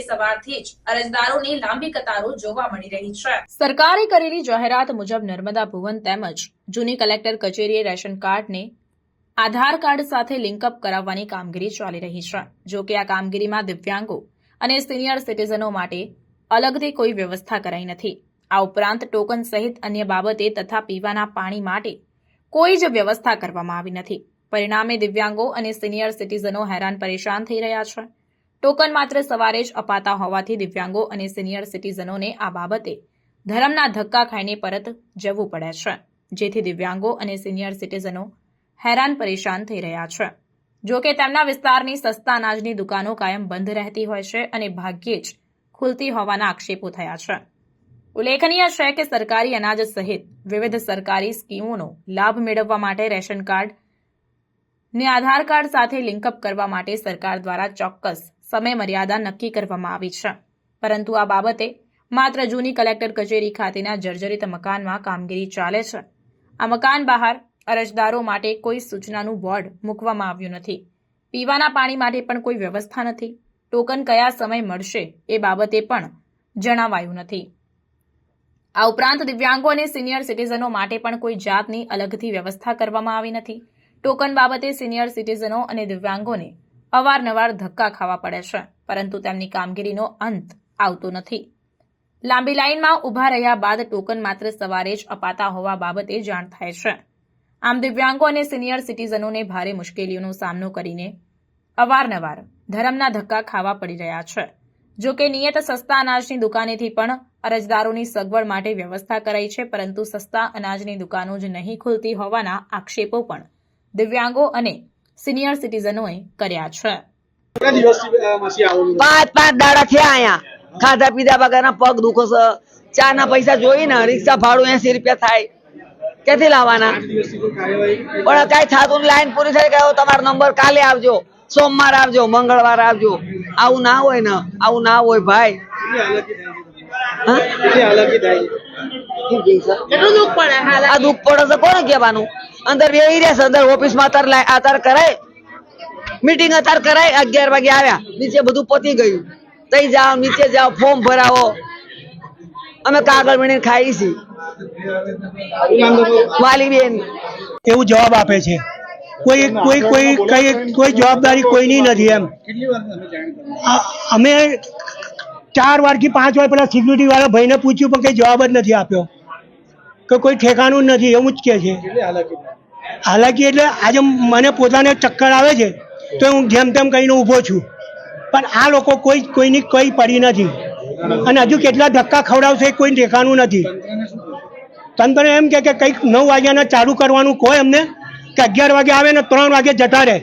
સવારથી જ અરજદારોની લાંબી કતારો જોવા મળી રહી છે. સરકારે કરેલી જાહેરાત મુજબ નર્મદા ભુવન તેમજ જૂની કલેક્ટર કચેરીએ રેશન કાર્ડને આધાર કાર્ડ સાથે લિંકઅપ કરાવવાની કામગીરી ચાલી રહી છે. જો કે આ કામગીરીમાં દિવ્યાંગો અને સિનિયર સિટીઝનો માટે અલગથી કોઈ વ્યવસ્થા કરાઈ નથી. આ ઉપરાંત ટોકન સહિત અન્ય બાબતે તથા પીવાના પાણી માટે કોઈ જ વ્યવસ્થા કરવામાં આવી નથી. પરિણામે દિવ્યાંગો અને સિનિયર સિટીઝનો હેરાન પરેશાન થઈ રહ્યા છે. ટોકન માત્ર સવારે જ અપાતા હોવાથી દિવ્યાંગો અને સિનિયર સિટીઝનોને આ બાબતે ધરમના ધક્કા ખાઈને પરત જવું પડે છે, જેથી દિવ્યાંગો અને સિનિયર સિટીઝનો હેરાન પરેશાન થઈ રહ્યા છે. જો કે તેમના વિસ્તારની સસ્તા અનાજની દુકાનો કાયમ બંધ રહેતી હોય છે અને ભાગ્યે જ ખુલતી હોવાના આક્ષેપો થયા છે. ઉલ્લેખનીય છે કે સરકારી અનાજ સહિત વિવિધ સરકારી સ્કીમોનો લાભ મેળવવા માટે રેશન કાર્ડ ને આધાર કાર્ડ સાથે લિંકઅપ કરવા માટે સરકાર દ્વારા ચોક્કસ સમય મર્યાદા નક્કી કરવામાં આવી છે. પરંતુ આ બાબતે માત્ર જૂની કલેક્ટર કચેરી ખાતેના જર્જરિત મકાનમાં કામગીરી ચાલે છે. આ મકાન બહાર અરજદારો માટે કોઈ સૂચનાનું બોર્ડ મૂકવામાં આવ્યું નથી. પીવાના પાણી માટે પણ કોઈ વ્યવસ્થા નથી. ટોકન કયા સમય મળશે એ બાબતે પણ જણાવાયું નથી. આ ઉપરાંત દિવ્યાંગો અને સિનિયર સિટીઝનો માટે પણ કોઈ જાતની અલગથી વ્યવસ્થા કરવામાં આવી નથી. ટોકન બાબતે સિનિયર સિટીઝનો અને દિવ્યાંગોને અવારનવાર ધક્કા ખાવા પડે છે, પરંતુ તેમની કામગીરીનો અંત આવતો નથી. લાંબી લાઇનમાં ઊભા રહ્યા બાદ ટોકન માત્ર સવારે જ અપાતા હોવા બાબતે જાણ થાય છે. આમ દિવ્યાંગો અને સિનિયર સિટીઝનોને ભારે મુશ્કેલીઓનો સામનો કરીને અવારનવાર ધરમના ધક્કા ખાવા પડી રહ્યા છે. જો કે નિયત સસ્તા અનાજની દુકાનેથી પણ અરજદારોની સગવડ માટે વ્યવસ્થા કરાઈ છે, પરંતુ સસ્તા અનાજની દુકાનો જ નહીં ખુલતી હોવાના આક્ષેપો પણ દિવ્યાંગો અને સિનિયર સિટીઝનોએ કર્યા છે? પાંચ પાંચ દાડા થયા અહીંયા. ખાધા પીધા વગરના પગ દુખો છે. ચા ના પૈસા જોઈ ને રિક્ષા ભાડું એસી રૂપિયા થાય. ક્યાંથી લાવવાના? પણ કઈ થતું લાઈન પૂરી થઈ ગયો તમારો નંબર કાલે આવજો. સોમવાર આવજો મંગળવાર આવજો. આવું ના હોય ને આવું ના હોય ભાઈ. આ દુઃખ પડે છે કોને કહેવાનું? અંદર બેહી રહેશે અંદર ઓફિસમાં અતાર લાય- અતાર કરાય મીટિંગ અતાર કરાય. અગિયાર વાગે આવ્યા. નીચે બધું પતી ગયું. તઈ જાઓ, નીચે જાઓ ફોર્મ ભરાવો. અમે કાગળ વીણીને ખાઈ છીએ શું વાલી બેન એવું જવાબ આપે છે? કોઈ કોઈ કોઈ કઈ કોઈ જવાબદારી કોઈની નથી એમ. વાર અમે ચાર વારથી પાંચ વાર પેલા સિક્યુરિટી વાળા ભાઈને પૂછ્યું પણ કઈ જવાબ જ નથી આપ્યો. કે કોઈ ઠેકાણું નથી એવું જ કે છે. હાલાકી? એટલે આજે મને પોતાને ચક્કર આવે છે તો હું જેમ તેમ કહીને ઊભો છું. પણ આ લોકો કોઈ કોઈની કોઈ પડી નથી. અને હજુ કેટલા ધક્કા ખવડાવશે કોઈ ઠેકાણું નથી. તંત્રને શું તંત્ર એમ કે કે કંઈક નવ વાગ્યાના ચાલુ કરવાનું કહો એમને કે અગિયાર વાગે આવે ને ત્રણ વાગે જતા રહે.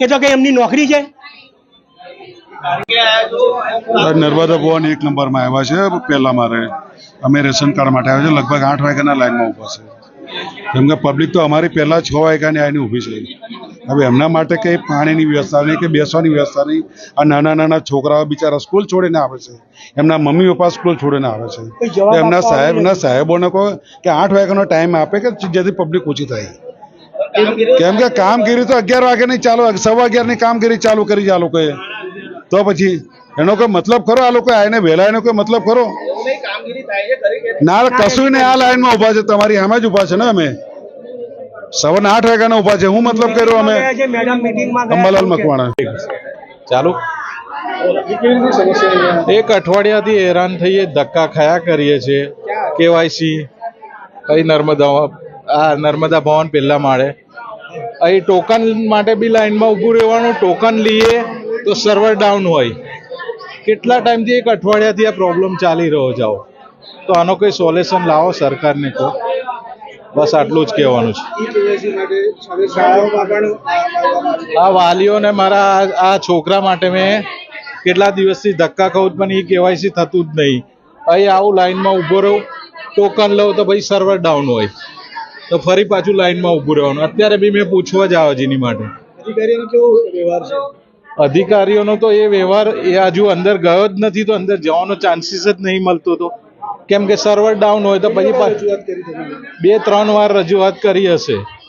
એ તો કંઈ એમની નોકરી છે? નર્મદા ભવન એક નંબરમાં આવ્યા છે પહેલા મારે. અમે રેશન કાર્ડ માટે આવ્યા છે લગભગ આઠ વાગ્યાના લાઈનમાં ઊભા છે. કેમ કે પબ્લિક તો અમારી પહેલાં છ વાગ્યાની આવીને ઊભી છે. હવે એમના માટે કંઈ પાણીની વ્યવસ્થા નહીં કે બેસવાની વ્યવસ્થા નહીં. આ નાના નાના છોકરાઓ બિચારા સ્કૂલ છોડીને આવે છે. એમના મમ્મી પપ્પા સ્કૂલ છોડીને આવે છે. એમના સાહેબ એમના સાહેબોને કહો કે આઠ વાગ્યાનો ટાઈમ આપે કે જેથી પબ્લિક ઓછી થાય. કેમ કે કામગીરી તો અગિયાર વાગ્યાની ચાલુ સવા અગિયારની કામગીરી ચાલુ કરી છે આ લોકોએ. તો પછી એનો કોઈ મતલબ ખરો? આ લોકો આવીને વહેલા એનો કોઈ મતલબ ખરો? ના કશું નહીં. આ લાઈનમાં ઊભા છે. તમારી સામે જ ઊભા છે ને અમે. સવારના આઠ વાગ્યાના ઊભા છે. હું મતલબ કર્યો અમે? મેડમ મીટિંગમાં અંબાલાલ મકવાણા. ચાલુ? એક અઠવાડિયાથી હેરાન થઈએ ધક્કા ખાયા કરીએ છીએ. કેવાયસી. અહીં નર્મદા આ નર્મદા ભવન પહેલા માળે. અહીં ટોકન માટે બી લાઈનમાં ઊભું રહેવાનું. ટોકન લઈએ તો સર્વર ડાઉન હોય. કેટલા ટાઈમથી એક અઠવાડિયાથી આ પ્રોબ્લેમ ચાલી રહ્યો જાઓ તો આનો કોઈ સોલ્યુશન લાવો સરકારને કહો બસ આટલું જ કહેવાનું છે. આ વાલીઓને મારા આ- છોકરા માટે મેં કેટલા દિવસથી ધક્કા ખાઉં પણ એ કેવાયસી થતું જ નહીં. અહીં આવું લાઈનમાં ઊભો રહું ટોકન લઉં તો ભાઈ સર્વર ડાઉન હોય. તો ફરી પાછું લાઈનમાં ઊભું રહેવાનું. અત્યારે બી મેં પૂછવા જ આવે જેની માટે. અધિકારીનો કેવો વ્યવહાર છે અધિકારીઓનો તો એ વ્યવહાર એ હજુ અંદર ગયો જ નથી, તો અંદર જવાનો ચાન્સીસ જ નહીં મળતો તો. કેમ કે સર્વર ડાઉન હોય તો પછી બે, ત્રણ વાર રજૂઆત કરી હશે.